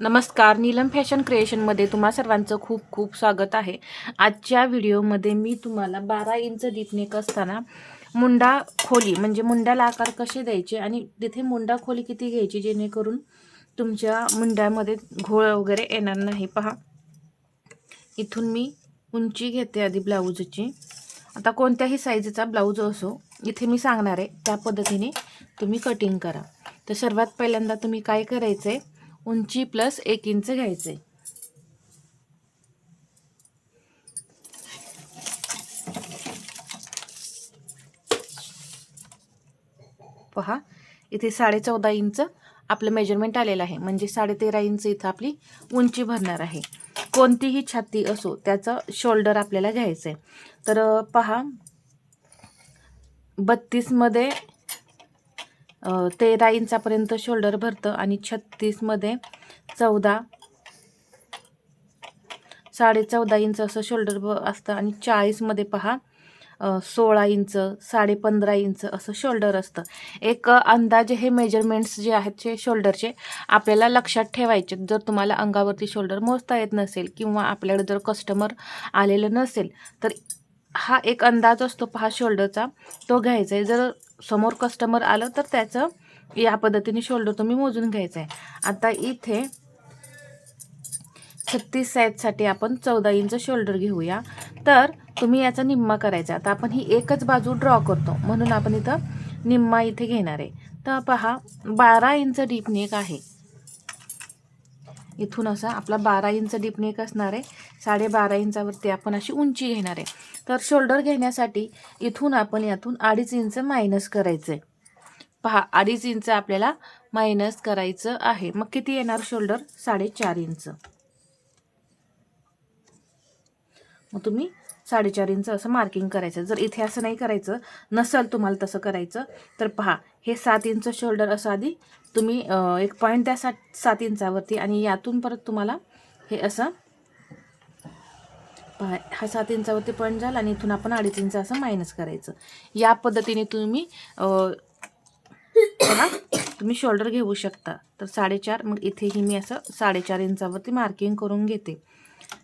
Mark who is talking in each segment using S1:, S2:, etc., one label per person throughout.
S1: नमस्कार नीलम फॅशन क्रिएशनमध्ये तुम्हा सर्वांचं खूप खूप स्वागत आहे. आजच्या व्हिडिओमध्ये मी तुम्हाला बारा इंच डीपनेक असताना मुंडा खोली म्हणजे मुंड्याला आकार कसे द्यायचे आणि तिथे मुंडा खोली किती घ्यायची जेणेकरून तुमच्या मुंड्यामध्ये घोळ वगैरे येणार नाही. पहा इथून मी उंची घेते आधी ब्लाऊजची. आता कोणत्याही साईजचा ब्लाऊज असो इथे मी सांगणार आहे त्या पद्धतीने तुम्ही कटिंग करा. तर सर्वात पहिल्यांदा तुम्ही काय करायचं आहे उंची प्लस एक इंच घ्यायचं. आहे पहा इथे साडे चौदा इंच आपलं मेजरमेंट आलेलं आहे. म्हणजे साडेतेरा इंच इथं आपली उंची भरणार आहे. कोणतीही छाती असो त्याचं शोल्डर आपल्याला घ्यायचं आहे तर पहा बत्तीसमध्ये तेरा इंचापर्यंत शोल्डर भरतं आणि छत्तीसमध्ये चौदा साडे चौदा इंच असं शोल्डर ब असतं आणि चाळीसमध्ये पहा सोळा इंच साडे पंधरा इंच असं शोल्डर असतं. एक अंदाजे हे मेजरमेंट्स जे आहेत ते शोल्डरचे आपल्याला लक्षात ठेवायचे. जर तुम्हाला अंगावरती शोल्डर मोजता येत नसेल किंवा आपल्याकडे जर कस्टमर आलेलं नसेल तर हा एक अंदाज असतो पहा शोल्डरचा. तो घ्यायचा आहे जर समोर कस्टमर आलं तर त्याचं या पद्धतीने शोल्डर तुम्ही मोजून घ्यायचं आहे आता इथे छत्तीस साईजसाठी आपण चौदा इंच शोल्डर घेऊया. तर तुम्ही याचा निम्मा करायचा. आता आपण ही एकच बाजू ड्रॉ करतो. म्हणून आपण इथं निम्मा इथे घेणार. आहे तर पहा बारा इंच डीपनेक आहे. इथून असा आपला बारा इंच डीपनेक असणार आहे. साडेबारा इंचावरती आपण अशी उंची घेणार आहे. तर शोल्डर घेण्यासाठी इथून आपण यातून अडीच इंच मायनस करायचं आहे पहा अडीच इंच आपल्याला मायनस करायचं आहे. मग किती येणार शोल्डर साडेचार इंच. मग तुम्ही साडेचार इंच असं मार्किंग करायचं. जर इथे असं नाही करायचं नसेल तुम्हाला तसं करायचं तर पहा हे सात इंच शोल्डर असं आधी तुम्ही एक पॉईंट द्या सात सात इंचावरती आणि यातून परत तुम्हाला हे असं पहा हा सात इंचावरती पॉईंट झाला आणि इथून आपण अडीच इंच असं मायनस करायचं. या पद्धतीने तुम्ही बघा तुम्ही शोल्डर घेऊ शकता. तर साडेचार मग इथेही मी असं साडेचार इंचावरती मार्किंग करून घेते.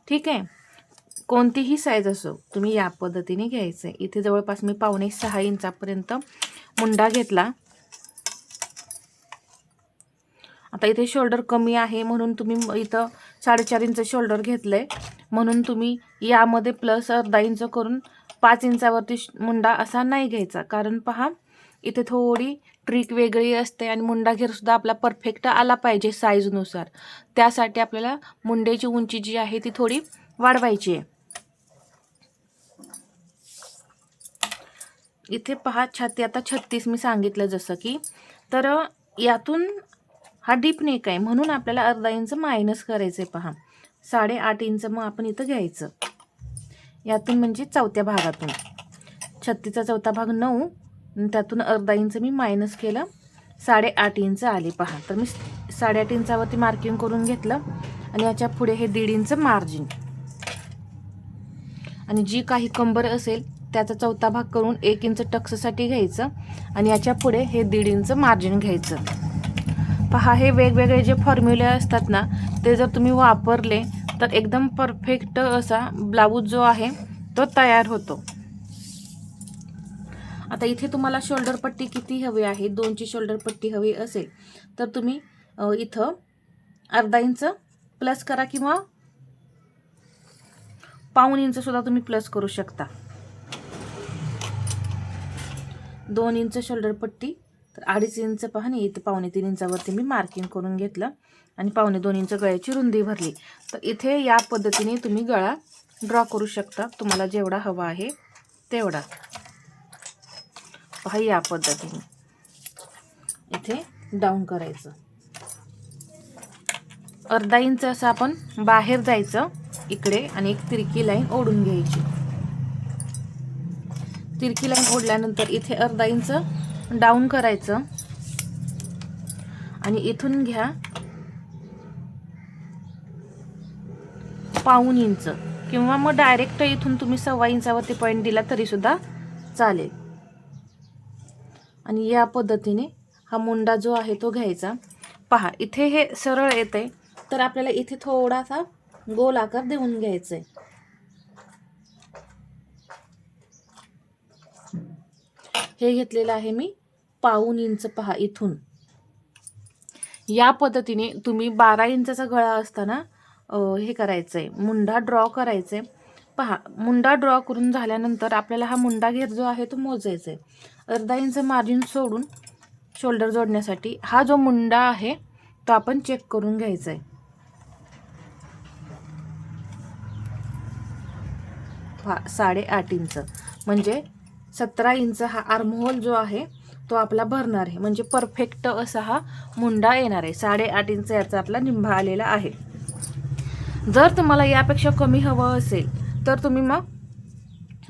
S1: ठीक आहे? कोणतीही साईज असो तुम्ही या पद्धतीने घ्यायचं आहे. इथे जवळपास मी पावणे सहा इंचापर्यंत मुंडा घेतला. आता इथे शोल्डर कमी आहे म्हणून तुम्ही इथं साडेचार इंच शोल्डर घेतलं आहे म्हणून तुम्ही यामध्ये प्लस अर्धा इंच करून पाच इंचावरती मुंडा असा नाही घ्यायचा. कारण पहा इथे थोडी ट्रिक वेगळी असते आणि मुंडा घेरसुद्धा आपला परफेक्ट आला पाहिजे साईजनुसार त्यासाठी आपल्याला मुंड्याची उंची जी आहे ती थोडी वाढवायची. आहे इथे पहा छाती आता छत्तीस मी सांगितलं जसं की. तर यातून हा डीप नेक आहे म्हणून आपल्याला अर्धा इंच मायनस करायचं आहे पहा. साडेआठ इंच मग आपण इथं घ्यायचं. यातून म्हणजे चौथ्या भागातून. छत्तीचा चौथा भाग नऊ त्यातून अर्धा इंच मी मायनस केलं. साडेआठ इंच आले पहा. तर मी साडेआठ इंचावरती मार्किंग करून घेतलं. आणि याच्यापुढे हे दीड इंच मार्जिन आणि जी काही कंबर असेल त्याचा चौथा भाग करून एक इंच टक्ससाठी घ्यायचं आणि याच्यापुढे हे दीड इंच मार्जिन घ्यायचं. पहा हे वेगवेगळे जे फॉर्म्युले असतात ना ते जर तुम्ही वापरले तर एकदम परफेक्ट असा ब्लाऊज जो आहे तो तयार होतो. आता इथे तुम्हाला शोल्डर पट्टी किती हवी आहे? दोनची शोल्डर पट्टी हवी असेल तर तुम्ही इथं अर्धा इंच प्लस करा किंवा पाऊन इंच सुद्धा तुम्ही प्लस करू शकता. दोन इंच शोल्डर पट्टी तर अडीच इंच पाहणे इथं पावणे तीन इंचावरती मी मार्किंग करून घेतलं आणि पावणे दोन इंच गळ्याची रुंदी भरली. तर इथे या पद्धतीने तुम्ही गळा ड्रॉ करू शकता. तुम्हाला जेवढा हवा आहे तेवढा. पहा या पद्धतीने. इथे डाऊन करायचं. अर्धा इंच असं आपण बाहेर जायचं. इकडे आणि एक तिरकी लाईन ओढून घ्यायची. तिरकी लाईन ओढल्यानंतर इथे अर्धा इंच डाऊन करायचं. आणि इथून घ्या पाऊन इंच. किंवा मग डायरेक्ट इथून तुम्ही सव्वा इंचावरती पॉईंट दिला तरी सुद्धा चालेल. आणि या पद्धतीने हा मुंडा जो आहे तो घ्यायचा. पहा इथे हे सरळ येते तर आपल्याला इथे थोडासा गोल आकार देऊन घ्यायचा. आहे हे घेतलेलं आहे मी पाऊन इंच पहा इथून. या पद्धतीने तुम्ही बारा इंचाचा गळा असताना हे करायचं आहे मुंडा ड्रॉ करायचं. आहे पहा मुंडा ड्रॉ करून झाल्यानंतर आपल्याला हा मुंडा घेर जो आहे तो मोजायचा आहे अर्धा इंच मार्जिन सोडून शोल्डर जोडण्यासाठी हा जो मुंडा आहे तो आपण चेक करून घ्यायचा आहे हा साडेआठ इंच. म्हणजे सतरा इंच हा आर्महोल जो आहे तो आपला भरणार आहे. म्हणजे परफेक्ट असा हा मुंडा येणार आहे. साडेआठ इंच याचा आपला निंबा आलेला आहे. जर तुम्हाला यापेक्षा कमी हवं असेल तर तुम्ही मग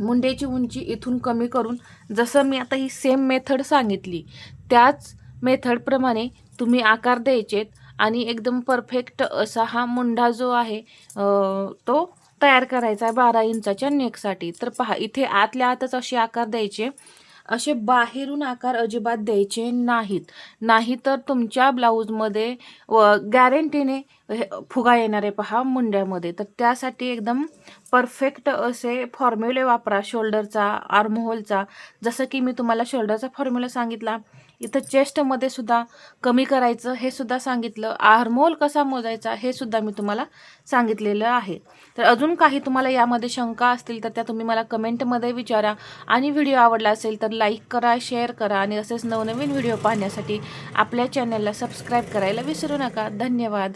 S1: मुंड्याची उंची इथून कमी करून जसं मी आता ही सेम मेथड सांगितली त्याच मेथडप्रमाणे तुम्ही आकार द्यायचेत आणि एकदम परफेक्ट असा हा मुंडा जो आहे तो तयार करायचा आहे बारा इंचाच्या नेकसाठी. तर पहा इथे आतल्या आतच असे आकार द्यायचे. असे बाहेरून आकार अजिबात द्यायचे नाहीत. नाहीतर तुमच्या ब्लाऊजमध्ये व गॅरंटीने हे फुगा येणार आहे पहा मुंड्यामध्ये. तर त्यासाठी एकदम परफेक्ट असे फॉर्म्युले वापरा. शोल्डरचा आर्महोलचा जसं की मी तुम्हाला शोल्डरचा फॉर्म्युला सांगितला. इथं चेस्टमध्ये सुद्धा कमी करायचं हे सुद्धा सांगितलं. आरमोल कसा मोजायचा हे सुद्धा मी तुम्हाला सांगितलेलं आहे. तर अजून काही तुम्हाला यामध्ये शंका असतील तर त्या तुम्ही मला कमेंटमध्ये विचारा. आणि व्हिडिओ आवडला असेल तर लाईक करा शेअर करा. आणि असेच नवनवीन व्हिडिओ पाहण्यासाठी आपल्या चॅनलला सबस्क्राईब करायला विसरू नका. धन्यवाद.